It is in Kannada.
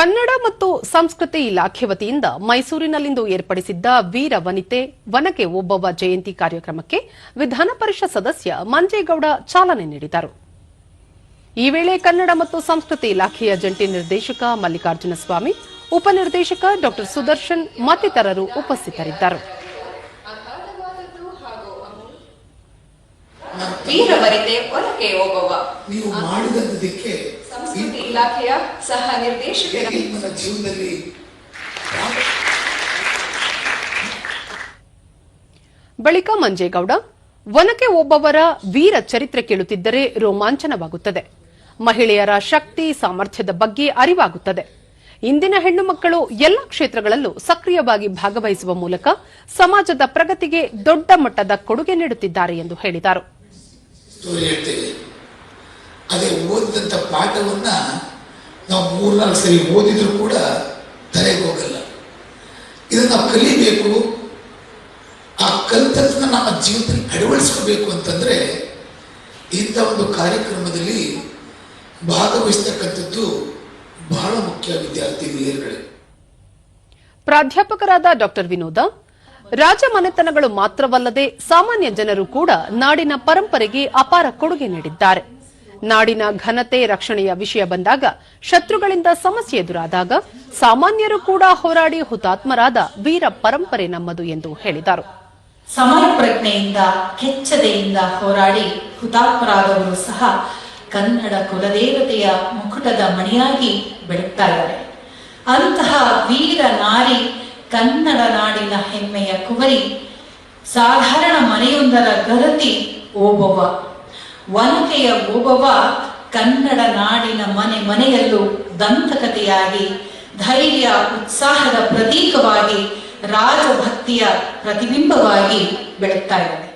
ಕನ್ನಡ ಮತ್ತು ಸಂಸ್ಕೃತಿ ಇಲಾಖೆ ವತಿಯಿಂದ ಮೈಸೂರಿನಲ್ಲಿಂದು ಏರ್ಪಡಿಸಿದ್ದ ವೀರ ವನಿತೆ ವನಕೆ ಒಬ್ಬವ ಜಯಂತಿ ಕಾರ್ಯಕ್ರಮಕ್ಕೆ ವಿಧಾನ ಪರಿಷತ್ ಸದಸ್ಯ ಮಂಜೇಗೌಡ ಚಾಲನೆ ನೀಡಿದರು. ಈ ವೇಳೆ ಕನ್ನಡ ಮತ್ತು ಸಂಸ್ಕೃತಿ ಇಲಾಖೆಯ ಜಂಟಿ ನಿರ್ದೇಶಕ ಮಲ್ಲಿಕಾರ್ಜುನ ಸ್ವಾಮಿ ಉಪನಿರ್ದೇಶಕ ಡಾ ಸುದರ್ಶನ್ ಮತ್ತಿತರರು ಉಪಸ್ಥಿತರಿದ್ದರು. ಇಲಾಖೆಯ ಸಹ ನಿರ್ದೇಶಕರ ಜೀವನದಲ್ಲಿ ಬಳಿಕ ಮಂಜೇಗೌಡ ವನಕೆ ಒಬ್ಬವರ ವೀರ ಚರಿತ್ರೆ ಕೇಳುತ್ತಿದ್ದರೆ ರೋಮಾಂಚನವಾಗುತ್ತದೆ. ಮಹಿಳೆಯರ ಶಕ್ತಿ ಸಾಮರ್ಥ್ಯದ ಬಗ್ಗೆ ಅರಿವಾಗುತ್ತದೆ. ಇಂದಿನ ಹೆಣ್ಣು ಮಕ್ಕಳು ಎಲ್ಲ ಕ್ಷೇತ್ರಗಳಲ್ಲೂ ಸಕ್ರಿಯವಾಗಿ ಭಾಗವಹಿಸುವ ಮೂಲಕ ಸಮಾಜದ ಪ್ರಗತಿಗೆ ದೊಡ್ಡ ಮಟ್ಟದ ಕೊಡುಗೆ ನೀಡುತ್ತಿದ್ದಾರೆ ಎಂದು ಹೇಳಿದರು. ಅದೇ ಓದಿದಂಥ ಪಾಠವನ್ನ ನಾವು ಮೂರ್ನಾಲ್ಕು ಸರಿ ಓದಿದ್ರು ಕೂಡ ತಲೆಗೆ ಹೋಗಲ್ಲ. ಇದನ್ನು ನಾವು ಕಲಿಬೇಕು. ಆ ಕಲಿತದನ್ನ ನಮ್ಮ ಜೀವನದಲ್ಲಿ ಅಳವಡಿಸ್ಕೋಬೇಕು ಅಂತಂದ್ರೆ ಇಂಥ ಒಂದು ಕಾರ್ಯಕ್ರಮದಲ್ಲಿ ಭಾಗವಹಿಸ್ತಕ್ಕಂಥದ್ದು ಬಹಳ ಮುಖ್ಯ ವಿದ್ಯಾರ್ಥಿ ಪ್ರಾಧ್ಯಾಪಕರಾದ ಡಾಕ್ಟರ್ ವಿನೋದ ರಾಜಮನೆತನಗಳು ಮಾತ್ರವಲ್ಲದೆ ಸಾಮಾನ್ಯ ಜನರು ಕೂಡ ನಾಡಿನ ಪರಂಪರೆಗೆ ಅಪಾರ ಕೊಡುಗೆ ನೀಡಿದ್ದಾರೆ. ನಾಡಿನ ಘನತೆ ರಕ್ಷಣೆಯ ವಿಷಯ ಬಂದಾಗ ಶತ್ರುಗಳಿಂದ ಸಮಸ್ಯೆ ಎದುರಾದಾಗ ಸಾಮಾನ್ಯರು ಕೂಡ ಹೋರಾಡಿ ಹುತಾತ್ಮರಾದ ವೀರ ಪರಂಪರೆ ನಮ್ಮದು ಎಂದು ಹೇಳಿದರು. ಸಮಯ ಪ್ರಜ್ಞೆಯಿಂದ, ಕೆಚ್ಚದೆಯಿಂದ ಹೋರಾಡಿ ಹುತಾತ್ಮರಾದವರು ಸಹ ಕನ್ನಡ ಕುಲದೇವತೆಯ ಮುಕುಟದ ಮಣಿಯಾಗಿ ಬೆಳಗ್ತಾ ಇದ್ದಾರೆ. ಅಂತಹ ವೀರ ನಾರಿ ಕನ್ನಡ ನಾಡಿನ ಹೆಮ್ಮೆಯ ಕುವರಿ, ಸಾಧಾರಣ ಮನೆಯೊಂದರ ಗರತಿ ಓಬವ್ವ. ವನಕೆಯ ಓಬವ್ವ ಕನ್ನಡ ನಾಡಿನ ಮನೆ ಮನೆಯಲ್ಲೂ ದಂತಕತೆಯಾಗಿ ಧೈರ್ಯ ಉತ್ಸಾಹದ ಪ್ರತೀಕವಾಗಿ ರಾಜಭಕ್ತಿಯ ಪ್ರತಿಬಿಂಬವಾಗಿ ಬೆಳಗ್ತಾ ಇದ್ದಾರೆ